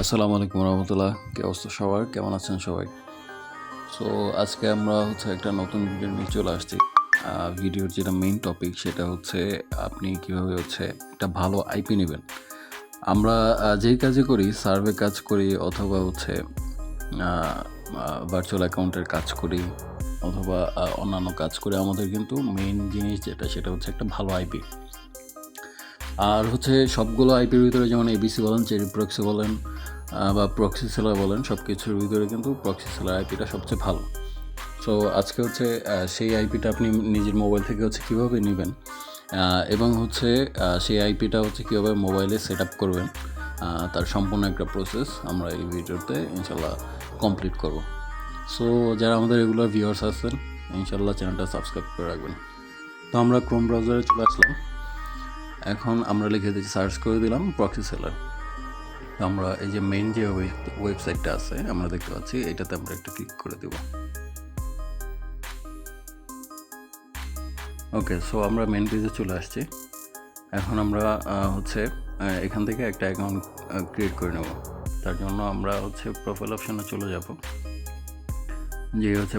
আসসালামু আলাইকুম রহমতুল্লাহ। কে অবস্থা সবার? কেমন আছেন সবাই? সো আজকে আমরা হচ্ছে একটা নতুন ভিডিও নিয়ে চলে আসছি। ভিডিওর যেটা মেইন টপিক সেটা হচ্ছে আপনি কীভাবে হচ্ছে একটা ভালো আইপি নেবেন। আমরা যেই কাজে করি সার্ভে কাজ করি, অথবা হচ্ছে ভার্চুয়াল অ্যাকাউন্টের কাজ করি, অথবা অন্যান্য কাজ করি, আমাদের কিন্তু মেইন জিনিস যেটা, সেটা হচ্ছে একটা ভালো আইপি আর হচ্ছে সবগুলো আইপির ভিতরে যেমন এবিসি বলেন চেরি প্রক্সি বলেন বা প্রক্সি সেলার বলেন সব কিছুর ভিতরে কিন্তু প্রক্সি সেলার আইপিটা সবচেয়ে ভালো। সো আজকে হচ্ছে সেই আইপিটা আপনি নিজের মোবাইল থেকে হচ্ছে কীভাবে নেবেন এবং হচ্ছে সেই আইপিটা হচ্ছে কীভাবে মোবাইলে সেট আপ করবেন তার সম্পূর্ণ একটা প্রসেস আমরা এই ভিডিওতে ইনশাল্লাহ কমপ্লিট করব। সো যারা আমাদের রেগুলার ভিউয়ার্স আছেন ইনশাল্লাহ চ্যানেলটা সাবস্ক্রাইব করে রাখবেন। তো আমরা ক্রোম ব্রাউজারে চলে আসলাম। এখন আমরা লিখে দিচ্ছি, সার্চ করে দিলাম প্রক্সি সেলার আমরা এই যে মেইন যে ওয়েবসাইটটা আছে, আমরা দেখতে পাচ্ছি, এটাতে আমরা একটু ক্লিক করে দেব। ওকে সো আমরা মেন পেজে চলে আসছি। এখন আমরা হচ্ছে এখান থেকে একটা অ্যাকাউন্ট ক্রিয়েট করে নেব। তার জন্য আমরা হচ্ছে প্রোফাইল অপশানে চলে যাব। যে হচ্ছে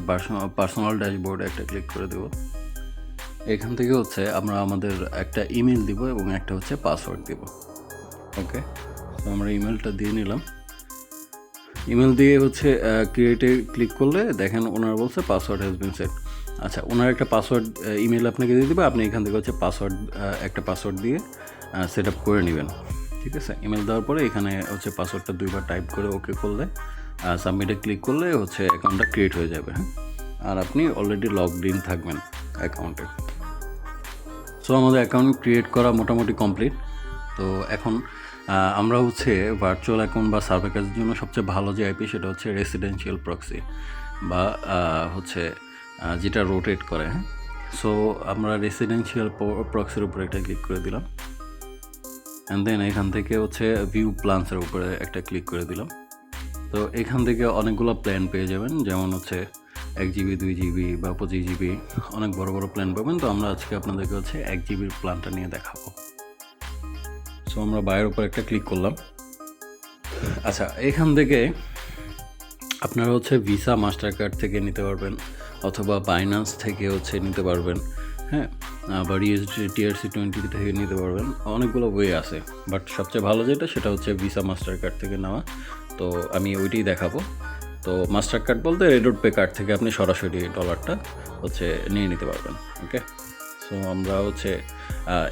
পার্সোনাল ড্যাশবোর্ডে একটা ক্লিক করে দেবো। এখান থেকে হচ্ছে আমরা আমাদের একটা ইমেল দিব এবং একটা হচ্ছে পাসওয়ার্ড দিব। ওকে তো আমরা ইমেলটা দিয়ে নিলাম। ইমেল দিয়ে হচ্ছে ক্রিয়েটে ক্লিক করলে দেখেন ওনারা বলছে পাসওয়ার্ড হ্যাজ বিন সেট আচ্ছা ওনার একটা পাসওয়ার্ড ইমেল আপনাকে দিয়ে দেবে, আপনি এখান থেকে হচ্ছে পাসওয়ার্ড একটা পাসওয়ার্ড দিয়ে সেট আপ করে নেবেন। ঠিক আছে? ইমেল দেওয়ার পরে এখানে হচ্ছে পাসওয়ার্ডটা দুইবার টাইপ করে ওকে করলে সাবমিটে ক্লিক করলে হচ্ছে অ্যাকাউন্টটা ক্রিয়েট হয়ে যাবে হ্যাঁ? আর আপনি অলরেডি লগড ইন থাকবেন অ্যাকাউন্টে সো আমাদের অ্যাকাউন্ট ক্রিয়েট করা মোটামুটি কমপ্লিট তো এখন আমরা হচ্ছে ভার্চুয়াল অ্যাকাউন্ট বা সার্ভে কাজের জন্য সবচেয়ে ভালো যে আইপি সেটা হচ্ছে রেসিডেন্সিয়াল প্রক্সি বা হচ্ছে যেটা রোটেট করে হ্যাঁ? সো আমরা রেসিডেন্সিয়াল প্রক্সির উপরে একটা ক্লিক করে দিলাম। অ্যান্ড দেন এখান থেকে হচ্ছে ভিউ প্লান্সের উপরে একটা ক্লিক করে দিলাম। তো এখান থেকে অনেকগুলো প্ল্যান পেয়ে যাবেন। যেমন হচ্ছে এক জিবি দুই জিবি বা পঁচিশ জিবি অনেক বড় বড় প্ল্যান পাবেন। তো আমরা আজকে আপনাদেরকে হচ্ছে এক জিবির প্ল্যানটা নিয়ে দেখাবো। সো আমরা বাইরের উপর একটা ক্লিক করলাম। আচ্ছা এখান থেকে আপনারা হচ্ছে ভিসা মাস্টার কার্ড থেকে নিতে পারবেন, অথবা বাইন্যান্স থেকে হচ্ছে নিতে পারবেন হ্যাঁ আবার ইউএসডি টিআরসি টোয়েন্টি থেকে নিতে পারবেন, অনেকগুলো ওয়ে আছে। বাট সবচেয়ে ভালো যেটা, সেটা হচ্ছে ভিসা মাস্টার কার্ড থেকে নেওয়া। তো আমি ওইটাই দেখাবো। তো মাস্টার কার্ড বলতে রেডোড পে কার্ড থেকে আপনি সরাসরি ডলারটা হচ্ছে নিয়ে নিতে পারবেন ওকে সো আমরা হচ্ছে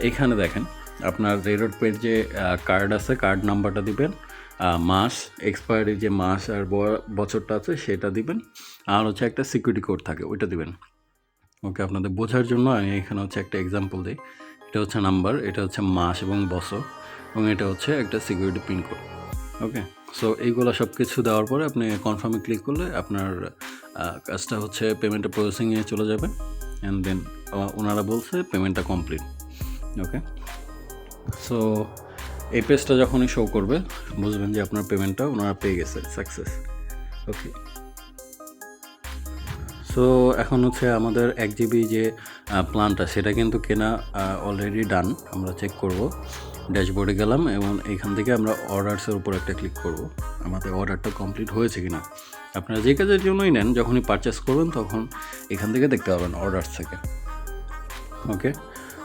এখানে দেখেন, আপনার রেডোড পের যে কার্ড আছে, কার্ড নাম্বারটা দিবেন মাস এক্সপায়ারি যে মাস আর বছরটা আছে সেটা দিবেন, আর হচ্ছে একটা সিকিউরিটি কোড থাকে, ওইটা দিবেন ওকে আপনাদের বোঝার জন্য আমি এখানে হচ্ছে একটা এক্সাম্পল দিই, এটা হচ্ছে নাম্বার এটা হচ্ছে মাস এবং বছর, এবং এটা হচ্ছে একটা security pin code okay so এইগুলো সব কিছু দেওয়ার পরে আপনি কনফার্মে ক্লিক করলে আপনার কাজটা হচ্ছে পেমেন্টটা প্রসেসিংয়ে চলে যাবে। অ্যান্ড দেন ওনারা বলছে পেমেন্টটা কমপ্লিট ওকে সো এই পেজটা যখনই শো করবে, বুঝবেন যে আপনার পেমেন্টটা ওনারা পেয়ে গেছে সাকসেস ওকে সো এখন হচ্ছে আমাদের এক জিবি যে প্ল্যানটা সেটা কিন্তু কেনা অলরেডি ডান আমরা চেক করব। ড্যাশবোর্ডে গেলাম এবং এখান থেকে আমরা অর্ডারসের উপর একটা ক্লিক করব। আমাদের অর্ডারটা কমপ্লিট হয়েছে কিনা? আপনারা যে কাজের জন্যই নেন, যখনই পারচেস করবেন, তখন এখান থেকে দেখতে পাবেন অর্ডার্স থেকে। ওকে?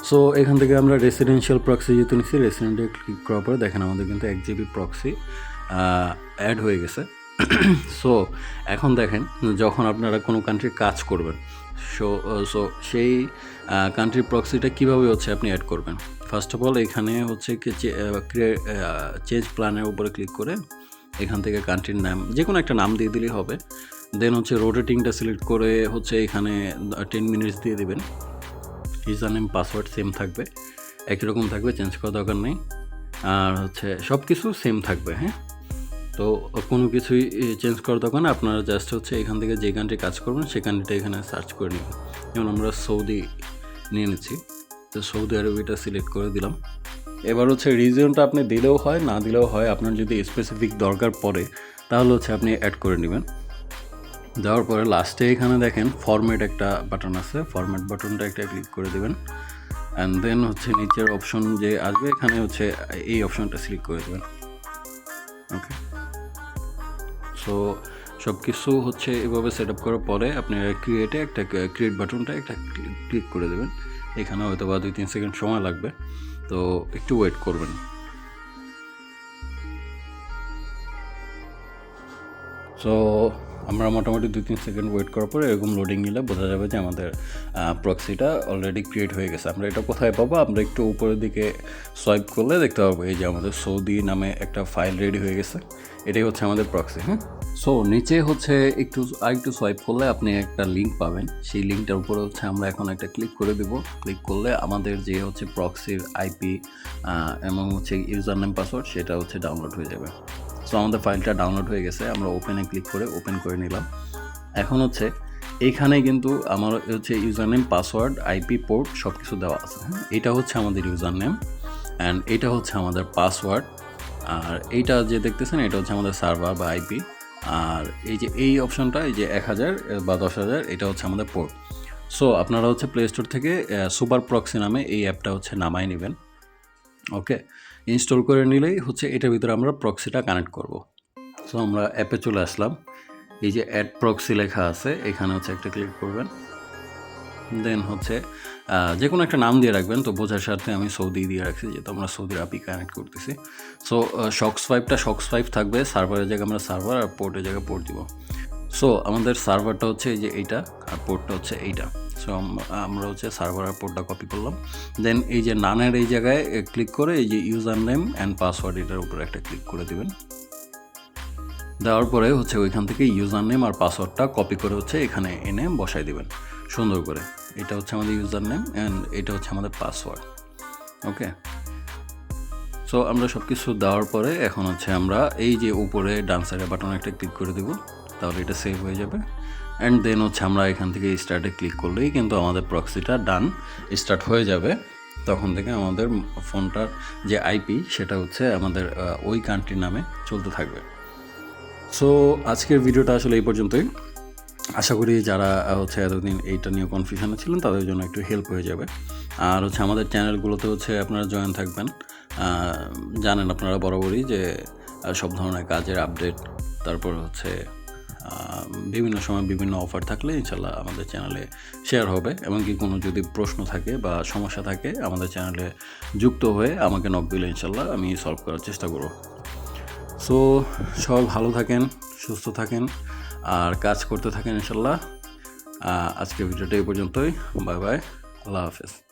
সো এখান থেকে আমরা রেসিডেন্সিয়াল প্রক্সি যেহেতু নিচ্ছি রেসিডেন্টে ক্লিক করার পরে দেখেন আমাদের কিন্তু এক জিবি প্রক্সি অ্যাড হয়ে গেছে। সো এখন দেখেন, যখন আপনারা কোনো কান্ট্রির কাজ করবেন সো সো সেই কান্ট্রির প্রক্সিটা কীভাবে হচ্ছে আপনি অ্যাড করবেন? ফার্স্ট অফ অল এখানে হচ্ছে চেঞ্জ প্ল্যানের উপরে ক্লিক করে এখান থেকে কান্ট্রির নাম যে কোনো একটা নাম দিয়ে দিলেই হবে। দেন হচ্ছে রোটেটিংটা সিলেক্ট করে হচ্ছে এখানে টেন মিনিটস দিয়ে দিবেন। ইউজার নেম পাসওয়ার্ড সেম থাকবে। একই রকম থাকবে চেঞ্জ করার দরকার নেই। আর হচ্ছে সব কিছু সেম থাকবে হ্যাঁ? তো কোনো কিছুই চেঞ্জ করার দরকার নেই। আপনারা জাস্ট হচ্ছে এখান থেকে যে কান্ট্রি কাজ করবেন কান্ট্রিটা এখানে সার্চ করে নেবেন। যেমন আমরা সৌদি নিয়ে নিচ্ছি। তো সৌদি আরবিটা সিলেক্ট করে দিলাম। এবার হচ্ছে রিজনটা আপনি দিলেও হয়, না দিলেও হয়, আপনার যদি স্পেসিফিক দরকার পড়ে, তাহলে হচ্ছে আপনি অ্যাড করে নেবেন। দেওয়ার পরে লাস্টে এখানে দেখেন ফরম্যাট একটা বাটন আছে ফরম্যাট বাটনটা একটা ক্লিক করে দেবেন। অ্যান্ড দেন হচ্ছে নিচের অপশন যে আসবে, এখানে হচ্ছে এই অপশনটা সিলেক্ট করে দেবেন। ওকে সো সব কিছু হচ্ছে এভাবে সেট আপ করার পরে আপনি ক্রিয়েটে একটা ক্রিয়েট বাটনটা একটা ক্লিক করে দেবেন। এখানে হয়তো বা দুই তিন সেকেন্ড সময় লাগবে। তো একটু ওয়েট করবেন। সো আমরা মোটামুটি দুই তিন সেকেন্ড ওয়েট করার পরে এরকম লোডিং নিলে বোঝা যাবে যে আমাদের প্রক্সিটা অলরেডি ক্রিয়েট হয়ে গেছে। আমরা এটা কোথায় পাবো? আমরা একটু উপরের দিকে সোয়াইপ করলে দেখতে পাবো, এই যে আমাদের সৌদি নামে একটা ফাইল রেডি হয়ে গেছে। এটাই হচ্ছে আমাদের প্রক্সি হ্যাঁ? সো নিচে হচ্ছে একটু, আরেকটু সোয়াইপ করলে আপনি একটা লিঙ্ক পাবেন। সেই লিঙ্কটার উপরে হচ্ছে আমরা এখন একটা ক্লিক করে দেব। ক্লিক করলে আমাদের যে হচ্ছে প্রক্সির আইপি এবং হচ্ছে ইউজার নেম পাসওয়ার্ড সেটা হচ্ছে ডাউনলোড হয়ে যাবে। সো আমাদের ফাইলটা ডাউনলোড হয়ে গেছে। আমরা ওপেনে ক্লিক করে ওপেন করে নিলাম। এখন হচ্ছে এইখানে কিন্তু আমার হচ্ছে username password IP port সব কিছু দেওয়া আছে। হ্যাঁ এটা হচ্ছে আমাদের ইউজার নেম অ্যান্ড এটা হচ্ছে আমাদের পাসওয়ার্ড আর এইটা যে দেখতেছেন, এটা হচ্ছে আমাদের সার্ভার বা আইপি আর এই যে, এই অপশনটা এই যে এক হাজার বা দশ হাজার, এটা হচ্ছে আমাদের পোর্ট সো আপনারা হচ্ছে প্লে স্টোর থেকে সুপার প্রক্সি নামে এই অ্যাপটা হচ্ছে নামাই নেবেন। ওকে ইনস্টল করে নিলেই হচ্ছে এটার ভিতরে আমরা প্রক্সিটা কানেক্ট করব। সো আমরা অ্যাপে চলে আসলাম। এই যে অ্যাড প্রক্সি লেখা আছে, এখানে হচ্ছে একটা ক্লিক করবেন। দেন হচ্ছে যে কোনো একটা নাম দিয়ে রাখবেন, তো বোঝার স্বার্থে আমি সৌদি দিয়ে রাখছি, যেহেতু আমরা সৌদির আপি কানেক্ট করতেছি। সো শক্স ফাইভটা শক্স ফাইভ থাকবে সার্ভারের জায়গায় আমরা সার্ভার আর পোর্টের জায়গায় পোর্ট দিব। সো আমাদের সার্ভারটা হচ্ছে এই যে এইটা, আর পোর্টটা হচ্ছে এইটা। সো আমরা হচ্ছে সার্ভার আর পোর্টটা কপি করলাম। দেন এই যে নানের এই জায়গায় ক্লিক করে এই যে ইউজার নেম অ্যান্ড পাসওয়ার্ড এটার উপরে একটা ক্লিক করে দিবেন। দেওয়ার পরে হচ্ছে ওইখান থেকে ইউজার নেম আর পাসওয়ার্ডটা কপি করে হচ্ছে এখানে এনে বসাই দিবেন, সুন্দর করে। এটা হচ্ছে আমাদের ইউজার নেম অ্যান্ড এটা হচ্ছে আমাদের পাসওয়ার্ড, ওকে? সো আমরা সব কিছু দেওয়ার পরে এখন হচ্ছে আমরা এই যে উপরে ডান সাইডের বাটনে একটা ক্লিক করে দেবো, তাহলে এটা সেভ হয়ে যাবে। অ্যান্ড দেন হচ্ছে আমরা এখান থেকে স্টার্টে ক্লিক করলেই কিন্তু আমাদের প্রক্সিটা ডান স্টার্ট হয়ে যাবে। তখন থেকে আমাদের ফোনটার যে আইপি সেটা হচ্ছে আমাদের ওই কান্ট্রির নামে চলতে থাকবে। সো আজকের ভিডিওটা আসলে এই পর্যন্তই। আশা করি যারা হচ্ছে এতদিন এইটা নিয়ে কনফিউশনে ছিলেন, তাদের জন্য একটু হেল্প হয়ে যাবে। আর হচ্ছে আমাদের চ্যানেলগুলোতে হচ্ছে আপনারা জয়েন থাকবেন। জানেন আপনারা বরাবরই যে সব ধরনের কাজের আপডেট তারপর হচ্ছে বিভিন্ন সময় বিভিন্ন অফার থাকলে ইনশাল্লাহ আমাদের চ্যানেলে শেয়ার হবে। এমনকি কোনো যদি প্রশ্ন থাকে বা সমস্যা থাকে, আমাদের চ্যানেলে যুক্ত হয়ে আমাকে নক দিলে ইনশাল্লাহ আমি সলভ করার চেষ্টা করব। সো সবাই ভালো থাকেন, সুস্থ থাকেন। আর কাজ করতে থাকেন ইনশাল্লাহ। আজকের ভিডিওটা এই পর্যন্তই। Bye bye. আল্লাহ হাফেজ।